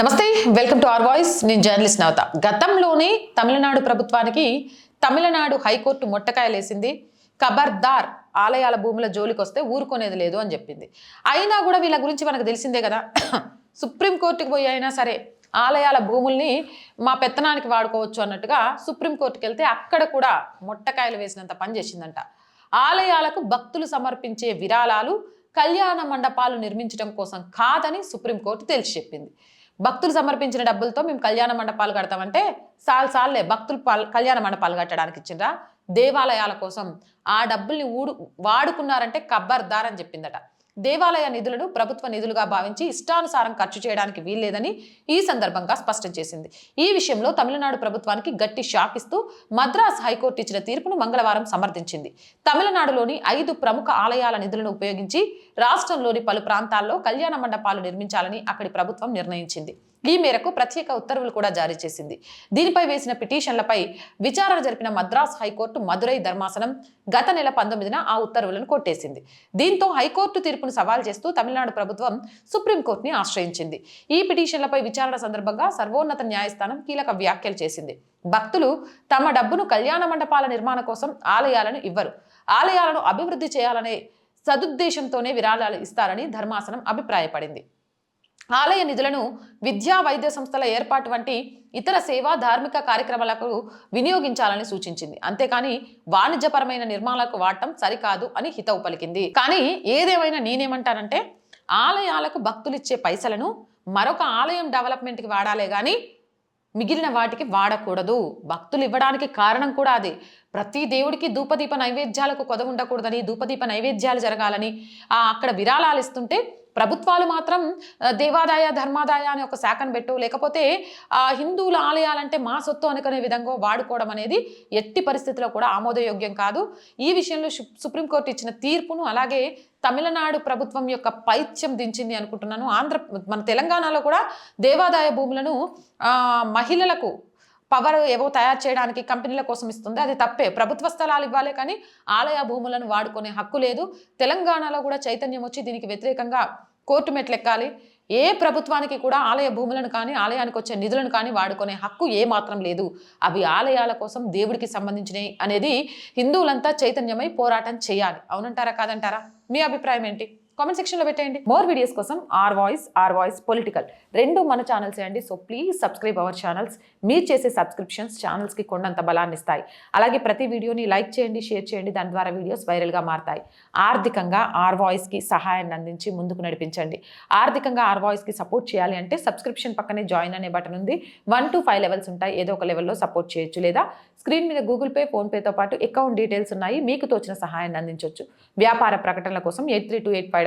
నమస్తే welcome to R voice. నేను journalist Navata. గతంలోనే తమిళనాడు ప్రభుత్వానికి తమిళనాడు హైకోర్టు మొట్టకాయలేసింది కబర్దార్ ఆలయాల భూముల జోలికి వస్తే ఊరుకునేది లేదు అని చెప్పింది. అయినా కూడా వీళ్ళ గురించి మనకు తెలిసిందే కదా. సుప్రీంకోర్టుకి పోయి అయినా సరే ఆలయాల భూముల్ని మా పెత్తనానికి వాడుకోవచ్చు అన్నట్టుగా సుప్రీంకోర్టుకి వెళ్తే అక్కడ కూడా మొట్టకాయలు వేసినంత పని చేసిందంట. ఆలయాలకు భక్తులు సమర్పించే విరాళాలు కళ్యాణ మండపాలు నిర్మించడం కోసం కాదని సుప్రీంకోర్టు తేల్చి చెప్పింది. భక్తులు సమర్పించిన డబ్బులతో మేము కళ్యాణ మండపాలు కడతామంటే సాల్ సార్లే భక్తులు కళ్యాణ మండపాలు కట్టడానికి ఇచ్చిండ్రా. దేవాలయాల కోసం ఆ డబ్బుల్ని ఊడు వాడుకున్నారంటే కబ్బర్దార్ అని చెప్పిందట. దేవాలయ నిధులను ప్రభుత్వ నిధులుగా భావించి ఇష్టానుసారం ఖర్చు చేయడానికి వీల్లేదని ఈ సందర్భంగా స్పష్టం చేసింది. ఈ విషయంలో తమిళనాడు ప్రభుత్వానికి గట్టి షాక్ ఇస్తూ మద్రాస్ హైకోర్టు ఇచ్చిన తీర్పును మంగళవారం సమర్థించింది. తమిళనాడులోని ఐదు ప్రముఖ ఆలయాల నిధులను ఉపయోగించి రాష్ట్రంలోని పలు ప్రాంతాల్లో కళ్యాణ మండపాలు నిర్మించాలని అక్కడి ప్రభుత్వం నిర్ణయించింది. ఈ మేరకు ప్రత్యేక ఉత్తర్వులు కూడా జారీ చేసింది. దీనిపై వేసిన పిటిషన్లపై విచారణ జరిపిన మద్రాస్ హైకోర్టు మదురై ధర్మాసనం గత నెల పంతొమ్మిదిన ఆ ఉత్తర్వులను కొట్టేసింది. దీంతో హైకోర్టు తీర్పును సవాల్ చేస్తూ తమిళనాడు ప్రభుత్వం సుప్రీంకోర్టుని ఆశ్రయించింది. ఈ పిటిషన్లపై విచారణ సందర్భంగా సర్వోన్నత న్యాయస్థానం కీలక వ్యాఖ్యలు చేసింది. భక్తులు తమ డబ్బును కళ్యాణ మండపాల నిర్మాణ కోసం ఆలయాలను ఇవ్వరు. ఆలయాలను అభివృద్ధి చేయాలనే సదుద్దేశంతోనే విరాళాలు ఇస్తారని ధర్మాసనం అభిప్రాయపడింది. ఆలయ నిధులను విద్యా వైద్య సంస్థల ఏర్పాటు వంటి ఇతర సేవా ధార్మిక కార్యక్రమాలకు వినియోగించాలని సూచించింది. అంతేకాని వాణిజ్యపరమైన నిర్మాణాలకు వాడటం సరికాదు అని హితవు పలికింది. కానీ ఏదేమైనా నేనేమంటానంటే ఆలయాలకు భక్తులిచ్చే పైసలను మరొక ఆలయం డెవలప్మెంట్కి వాడాలే కానీ మిగిలిన వాటికి వాడకూడదు. భక్తులు ఇవ్వడానికి కారణం కూడా అదే. ప్రతి దేవుడికి ధూపదీప నైవేద్యాలకు కొద ఉండకూడదని ధూపదీప నైవేద్యాలు జరగాలని అక్కడ విరాళాలు ఇస్తుంటే ప్రభుత్వాలు మాత్రం దేవాదాయ ధర్మాదాయ అనే ఒక శాఖను పెట్టు లేకపోతే హిందువుల ఆలయాలంటే మా సొత్తు అనుకునే విధంగా వాడుకోవడం అనేది ఎట్టి పరిస్థితిలో కూడా ఆమోదయోగ్యం కాదు. ఈ విషయంలో సుప్రీంకోర్టు ఇచ్చిన తీర్పును అలాగే తమిళనాడు ప్రభుత్వం యొక్క పైత్యం దించింది అనుకుంటున్నాను. ఆంధ్ర మన తెలంగాణలో కూడా దేవాదాయ భూములను మహిళలకు పవర్ ఏవో తయారు చేయడానికి కంపెనీల కోసం ఇస్తుంది. అది తప్పే. ప్రభుత్వ స్థలాలు ఇవ్వాలి కానీ ఆలయ భూములను వాడుకునే హక్కు లేదు. తెలంగాణలో కూడా చైతన్యం వచ్చి దీనికి వ్యతిరేకంగా కోర్టు మెట్లెక్కాలి. ఏ ప్రభుత్వానికి కూడా ఆలయ భూములను కానీ ఆలయానికి వచ్చే నిధులను కానీ వాడుకునే హక్కు ఏ మాత్రం లేదు. అవి ఆలయాల కోసం దేవుడికి సంబంధించినవి అనేది హిందువులంతా చైతన్యమై పోరాటం చేయాలి. అవునంటారా కాదంటారా? మీ అభిప్రాయం ఏంటి? కామెంట్ సెక్షన్లో పెట్టేయండి. మోర్ వీడియోస్ కోసం R Voice R Voice political రెండు మన ఛానల్స్ అండి so please subscribe our channels మీరు చేసే సబ్స్క్రిప్షన్స్ ఛానల్స్కి కొండంత బలాన్ని ఇస్తాయి. అలాగే ప్రతి వీడియోని లైక్ చేయండి షేర్ చేయండి. దాని ద్వారా వీడియోస్ వైరల్గా మారతాయి. ఆర్థికంగా ఆర్ వాయిస్కి సహాయాన్ని అందించి ముందుకు నడిపించండి. ఆర్థికంగా ఆర్ వాయిస్కి సపోర్ట్ చేయాలి అంటే సబ్స్క్రిప్షన్ పక్కనే జాయిన్ అనే బటన్ ఉంది. వన్ టు ఫైవ్ లెవెల్స్ ఉంటాయి. ఏదో ఒక లెవెల్లో సపోర్ట్ చేయొచ్చు. లేదా స్క్రీన్ మీద గూగుల్ పే ఫోన్పేతో పాటు అకౌంట్ డీటెయిల్స్ ఉన్నాయి. మీకు తోచిన సహాయాన్ని అందించవచ్చు వ్యాపార ప్రకటనల కోసం eight three two eight five